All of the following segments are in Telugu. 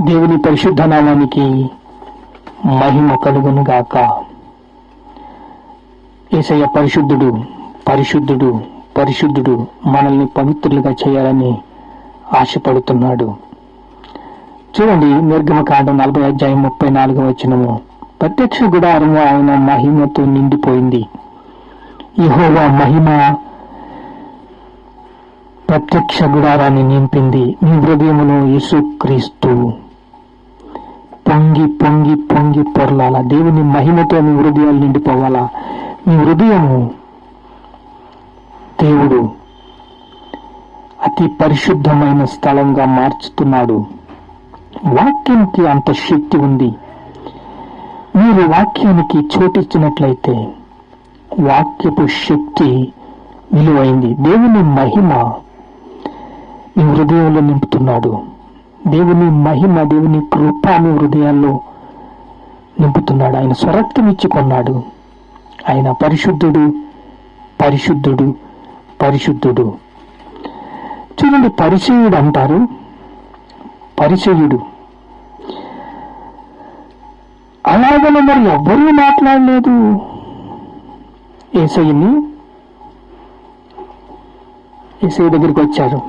దేవుని పరిశుద్ధ నామానికి మహిమ కలుగును గాక ఏసయ్య పరిశుద్ధుడు పరిశుద్ధుడు పరిశుద్ధుడు మనల్ని పవిత్రులుగా చేయాలని ఆశపడుతున్నాడు. చూడండి నిర్గమకాండం నలభై అధ్యాయం ముప్పై నాలుగు వచ్చినము ప్రత్యక్ష గుడారము ఆయన మహిమతో నిండిపోయింది. యెహోవా మహిమ ప్రత్యక్ష గుడారాన్ని నింపింది. మీ హృదయమును యేసుక్రీస్తు. పొంగి పొంగి పొంగి పొరలాల. దేవుని మహిమతో మీ హృదయాలు నిండిపోవాలా. మీ హృదయము దేవుడు అతి పరిశుద్ధమైన స్థలంగా మార్చుతున్నాడు. వాక్యానికి అంత శక్తి ఉంది. మీరు వాక్యానికి చోటిచ్చినట్లయితే వాక్యపు శక్తి విలువైంది. దేవుని మహిమ మీ హృదయంలో నింపుతున్నాడు. దేవుని మహిమ దేవుని కృప మీ హృదయాల్లో నింపుతున్నాడు. ఆయన స్వరక్తం ఇచ్చుకున్నాడు ఆయన పరిశుద్ధుడు పరిశుద్ధుడు పరిశుద్ధుడు. చూడండి పరిచయుడు అంటారు. పరిచయుడు. అలాగనే మరి ఎవ్వరూ మాట్లాడలేదు. ఏసయ్యని ఏసై దగ్గరికి వచ్చారు.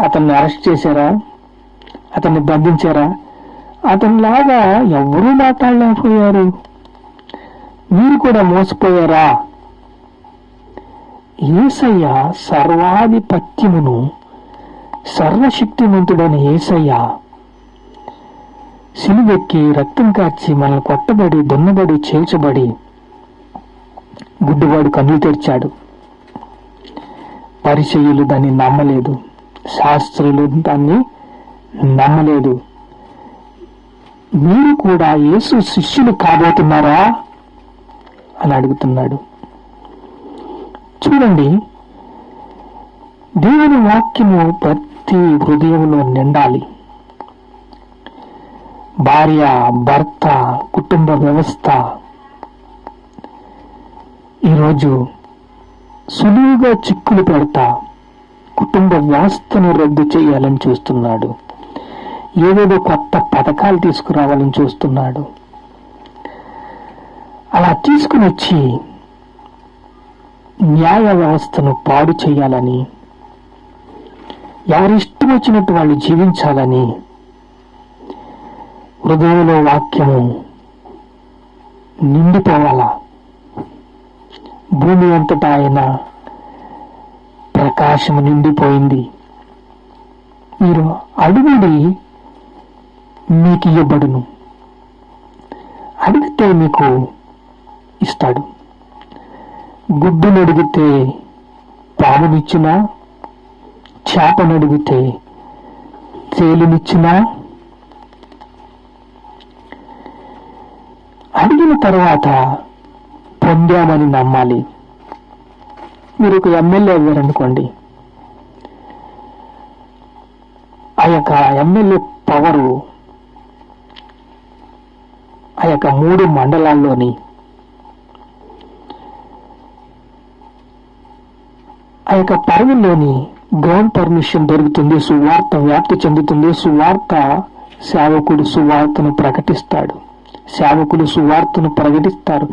అతన్ని అరెస్ట్ చేశారా? అతన్ని బంధించారా అతనిలాగా ఎవరూ మాట్లాడలేకపోయారు. మీరు కూడా మోసపోయారా? ఏసయ్య సర్వాధిపత్యమును సర్వశక్తివంతుడైన ఏసయ్య సిలువెక్కి రక్తం కార్చి మనల్ని కొట్టబడి దున్నబడి చేల్చబడి గుడ్డివాడు కన్నులు తెరిచాడు. పరిచయులు దాన్ని నమ్మలేదు. శాస్త్రులు దాన్ని నమ్మలేదు. మీరు కూడా యేసు శిష్యులు కాబోతున్నారా? అని అడుగుతున్నాడు. చూడండి దేవుని వాక్యము ప్రతి హృదయంలో నిండాలి. భార్య భర్త కుటుంబ వ్యవస్థ. ఈరోజు సులువుగా చిక్కులు పెడతా కుటుంబ వ్యవస్థను రద్దు చేయాలని చూస్తున్నాడు. ఏదేదో కొత్త పథకాలు తీసుకురావాలని చూస్తున్నాడు. అలా తీసుకుని వచ్చి న్యాయ వ్యవస్థను పాడు చేయాలని ఎవరిష్టం వచ్చినట్టు వాళ్ళు జీవించాలని హృదయంలో వాక్యము నిండిపోవాలా? భూమి అంతటా ఆయన ప్రకాశము నిండిపోయింది. మీరు అడుగుడి మీకు ఇవ్వబడును అడిగితే మీకు ఇస్తాడు. గుడ్డును అడిగితే పామునిచ్చినా చేపను అడిగితే తేలినిచ్చినా అడిగిన తర్వాత పొందామని నమ్మాలి. మీరు ఒక ఎమ్మెల్యే అయ్యారనుకోండి. ఆ యొక్క ఎమ్మెల్యే పవరు ఆ యొక్క మూడు మండలాల్లోని ఆ యొక్క పరిధిలోని గ్రౌండ్ పర్మిషన్ దొరుకుతుంది సువార్త వ్యాప్తి చెందుతుంది సువార్త సేవకుడు సువార్తను ప్రకటిస్తాడు. సేవకులు సువార్తను ప్రకటిస్తారు.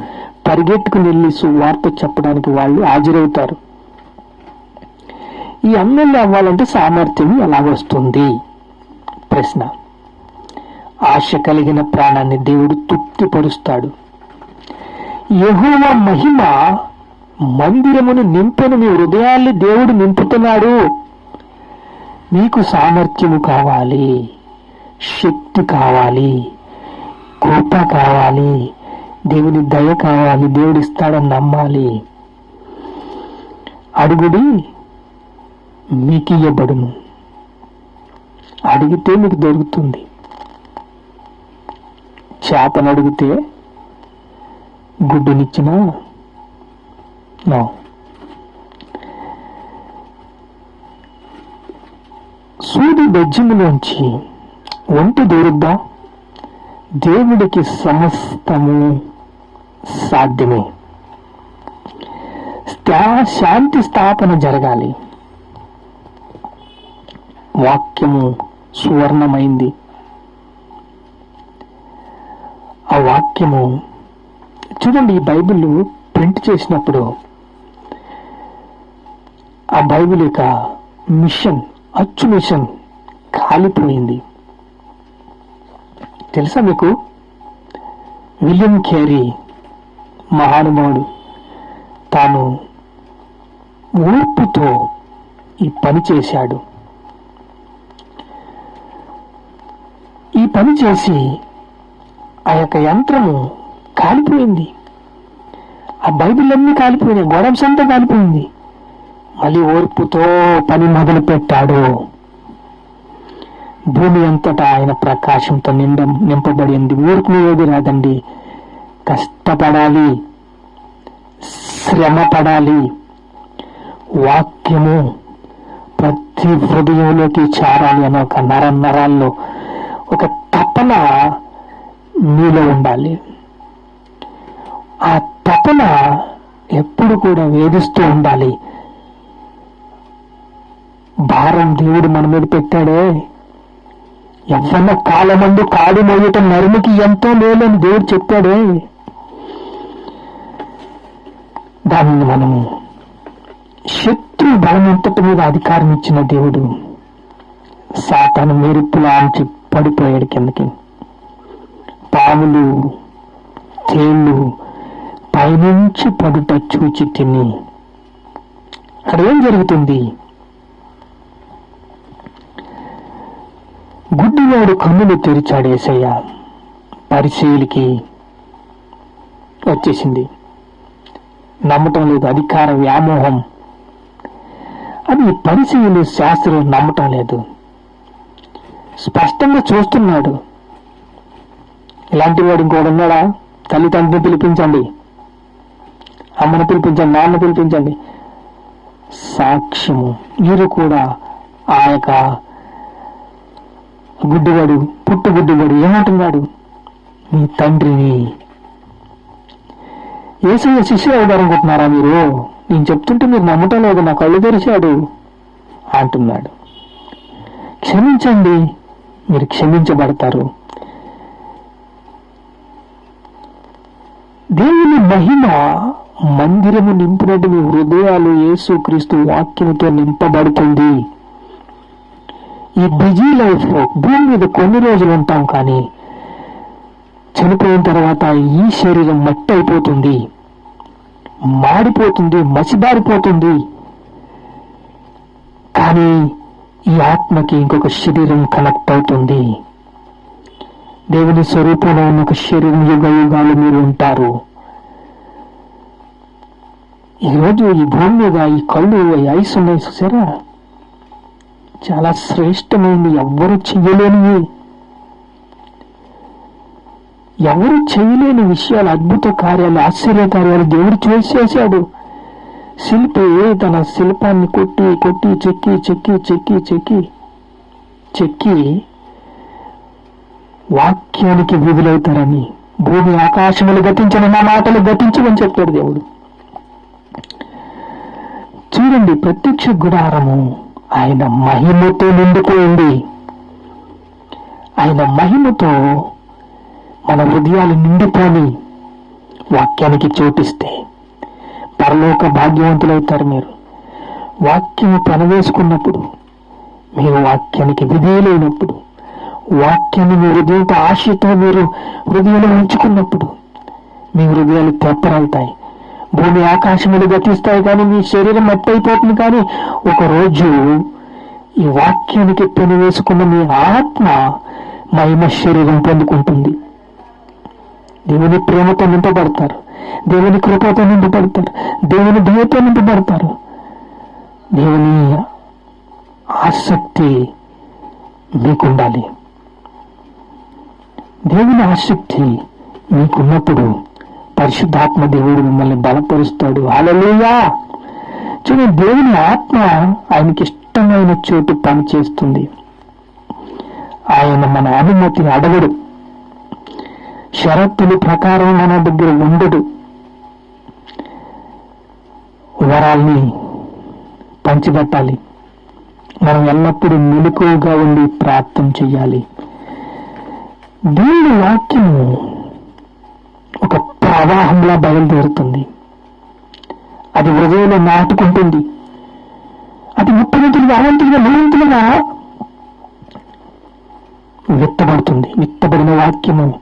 పరిగెట్టుకుని వెళ్ళి సువార్త చెప్పడానికి వాళ్ళు హాజరవుతారు. ఈ ఎమ్మెల్యే అవ్వాలంటే సామర్థ్యం ఎలా వస్తుంది ప్రశ్న. ఆశ కలిగిన ప్రాణాన్ని దేవుడు తృప్తిపరుస్తాడు. యహోవ మహిమ మందిరమును నింపెను మీ హృదయాల్ని దేవుడు నింపుతున్నాడు. మీకు సామర్థ్యము కావాలి శక్తి కావాలి కృప కావాలి దేవుని దయ కావాలి దేవుడు ఇస్తాడని నమ్మాలి. అడుగుడి మీకు ఇవ్వబడును అడిగితే మీకు దొరుకుతుంది. చేపను అడిగితే గుడ్డునిచ్చినా? నో. సూది బెజ్జములోంచి ఒంటి దూరుద్దా దేవుడికి సమస్తము సాధ్యమే. శాంతి స్థాపన జరగాలి. వాక్యము సువర్ణమైంది. వాక్యము చూడండి ఈ బైబిల్ ప్రింట్ చేసినప్పుడు ఆ బైబిల్ యొక్క మిషన్ అచ్చు మిషన్ కాలిపోయింది. తెలుసా మీకు? విలియం కేరీ మహానుభావుడు తాను ఓర్పుతో ఈ పని చేశాడు. ఈ పని చేసి ఆ యొక్క యంత్రము కాలిపోయింది. ఆ బైబిల్ అన్నీ కాలిపోయినాయి గొడవస్ అంతా కాలిపోయింది. మళ్ళీ ఓర్పుతో పని మొదలు పెట్టాడు భూమి అంతటా ఆయన ప్రకాశంతో నిండ నింపబడింది ఊరుకు ఏది రాదండి. కష్టపడాలి శ్రమ పడాలి వాక్యము ప్రతి హృదయంలోకి చేరాలి అనే ఒక నర నరాల్లో ఒక తపన నీలో ఉండాలి. ఆ తపన ఎప్పుడు కూడా వేధిస్తూ ఉండాలి. భారం దేవుడు మన మీద పెట్టాడే. ఎవన్న కాలమందు కాడు మోయటం నరునికి ఎంతో లేదని దేవుడు చెప్పాడే. దానిని మనము శత్రు బలమంతటి మీద అధికారం ఇచ్చిన దేవుడు సాతాను మెరుపులా అంచి పడిపోయాడు కిందకి. పాములు తేళ్ళు పైనుంచి పడుట చూచి తిని అక్కడ ఏం జరుగుతుంది. గుడ్డివాడు కన్నులు తెరిచాడు ఏసయ్య. పరిశీలికి వచ్చేసింది. నమ్మటం లేదు అధికార వ్యామోహం. అది పరిశీలి శాస్త్రం నమ్మటం లేదు. స్పష్టంగా చూస్తున్నాడు. ఇలాంటి వాడు ఇంకోడు ఉన్నాడా? తల్లిదండ్రులు పిలిపించండి. అమ్మను పిలిపించండి నాన్న పిలిపించండి. సాక్ష్యము. మీరు కూడా ఆ యొక్క గుడ్డివాడు పుట్టుగుడ్డివాడు ఏమంటున్నాడు? మీ తండ్రిని. ఏసయ్య శిష్యులు అవుతారనుకుంటున్నారా మీరు? నేను చెప్తుంటే మీరు నమ్మటం లేదు నా కళ్ళు తెరిచాడు అంటున్నాడు. క్షమించండి మీరు క్షమించబడతారు. దేవుని మహిమ మందిరము నింపినట్టు మీ హృదయాలు యేసు క్రీస్తు వాక్యంతో నింపబడుతుంది. ఈ బిజీ లైఫ్లో భూమి మీద కొన్ని రోజులు ఉంటాం కానీ చనిపోయిన తర్వాత ఈ శరీరం మట్టి అయిపోతుంది మాడిపోతుంది మసిబారిపోతుంది. కానీ ఈ ఆత్మకి ఇంకొక శరీరం కనెక్ట్ అవుతుంది. దేవుని స్వరూపంలో ఉన్న ఒక శరీరం యుగ యుగాలు మీరు ఉంటారు. ఈరోజు ఈ భూమి మీద ఈ కళ్ళు ఈ ఐస్ ఉన్నాయి చూసారా? చాలా శ్రేష్టమైనది ఎవ్వరు చెయ్యలేనివి. ఎవరు చేయలేని విషయాలు అద్భుత కార్యాలు ఆశ్చర్య కార్యాలు దేవుడు చేసేసాడు శిల్పి తన శిల్పాన్ని కొట్టి కొట్టి చెక్కి చెక్కి చెక్కి చెక్కి చెక్కి వాక్యానికి విధులవుతారని భూమి ఆకాశములు గతించిన నా మాటలు గతించమని చెప్తాడు దేవుడు. చూడండి ప్రత్యక్ష గుడారము ఆయన మహిమతో నిండిపోయింది. ఆయన మహిమతో మన హృదయాలు నిండిపోని వాక్యానికి చోటిస్తే పరలోక భాగ్యవంతులవుతారు మీరు. వాక్యము పెనవేసుకున్నప్పుడు మీరు వాక్యానికి విధేయులైనప్పుడు వాక్యాన్ని మీ హృదయంతో ఆశతో మీరు హృదయంలో ఉంచుకున్నప్పుడు మీ హృదయాలు తెప్పరవుతాయి భూమి ఆకాశములు గతిస్తాయి కానీ మీ శరీరం మట్టయిపోతుంది కానీ ఒక రోజు ఈ వాక్యానికి పెనవేసుకున్న మీ ఆత్మ మహిమ శరీరం పొందుకుంటుంది. దేవుని ప్రేమతో నింపబడతారు. దేవుని కృపతో నింపబడతారు. దేవుని దయతో నింపబడతారు. దేవుని ఆసక్తి మీకుండాలి. దేవుని ఆసక్తి మీకున్నప్పుడు పరిశుద్ధాత్మ దేవుడు మిమ్మల్ని బలపరుస్తాడు. అలలుయా చూడండి దేవుని ఆత్మ ఆయనకి ఇష్టమైన చోటు పనిచేస్తుంది. ఆయన మన అనుమతి అడగడు. షరతుల ప్రకారం మన దగ్గర ఉండడు. వరాల్ని పంచిపెట్టాలి. మనం ఎల్లప్పుడూ మెలకువగా ఉండి ప్రార్థన చేయాలి. దేవుని వాక్యము ఒక ప్రవాహంలా బయలుదేరుతుంది. అది హృదయంలో నాటుకుంటుంది. అది ముప్పదంతులుగా అవంతులుగా నిరంతులుగా విత్తబడుతుంది విత్తబడిన వాక్యము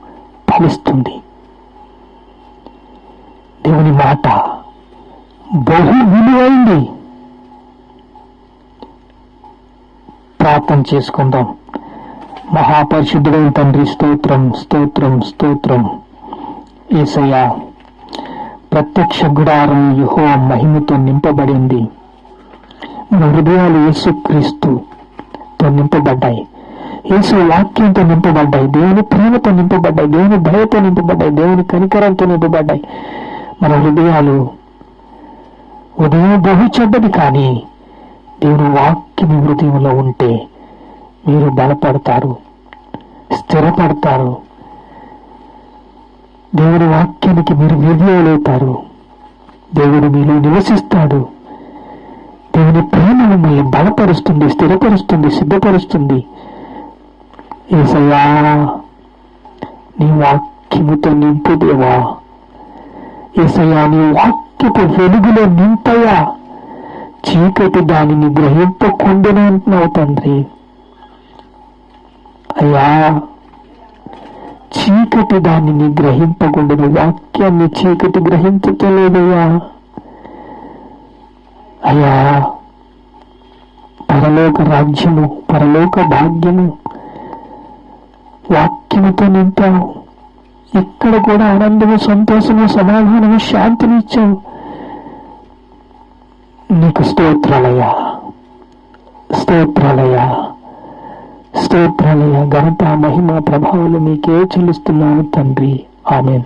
ఫలిస్తుంది. దేవుని మాట బహు విలువైంది ప్రార్థన చేసుకుందాం. మహాపరిశుద్ధుడైన తండ్రి స్తోత్రం స్తోత్రం స్తోత్రం. ఏసయ్య ప్రత్యక్ష గుడారం యుహో మహిమతో నింపబడింది మన హృదయాలు యేసుక్రీస్తుతో నింపబడ్డాయి. యేసు వాక్యంతో నింపబడ్డాయి. దేవుని ప్రేమతో నింపబడ్డాయి. దేవుని భయతో నింపబడ్డాయి. దేవుని కనికరంతో నింపబడ్డాయి. మన హృదయాలు ఉదయం బహు చెడ్డది కానీ దేవుని వాక్యం హృదయంలో ఉంటే మీరు బలపడతారు. స్థిరపడతారు. దేవుని వాక్యానికి మీరు నిర్ణయాలవుతారు దేవుడు మీలో నివసిస్తాడు. దేవుని ప్రేమ మిమ్మల్ని బలపరుస్తుంది స్థిరపరుస్తుంది సిద్ధపరుస్తుంది. ఏసయ్యా నీ వాక్యముతో నింపు దేవా. ఏసయ్యా నీ వాక్యపు వెలుగులో నింపయ్యా. చీకటి దానిని గ్రహింపకుండానే అంటున్నావు తండ్రి. అయ్యా చీకటి దానిని గ్రహింపకుండా వాక్యాన్ని చీకటి గ్రహించటలేదయ్యా అయ్యా పరలోక రాజ్యము పరలోక భాగ్యము వాక్యముతో నింపావు ఇక్కడ కూడా ఆనందము సంతోషము సమాధానము శాంతిని ఇచ్చావు నీకు స్తోత్రాలయ్యా స్తోత్రాలయ్యా. స్తోత్రాలయ్యా ఘనత మహిమ ప్రభావాలు నీకే చెల్లిస్తున్నాను తండ్రి. ఆమెన్.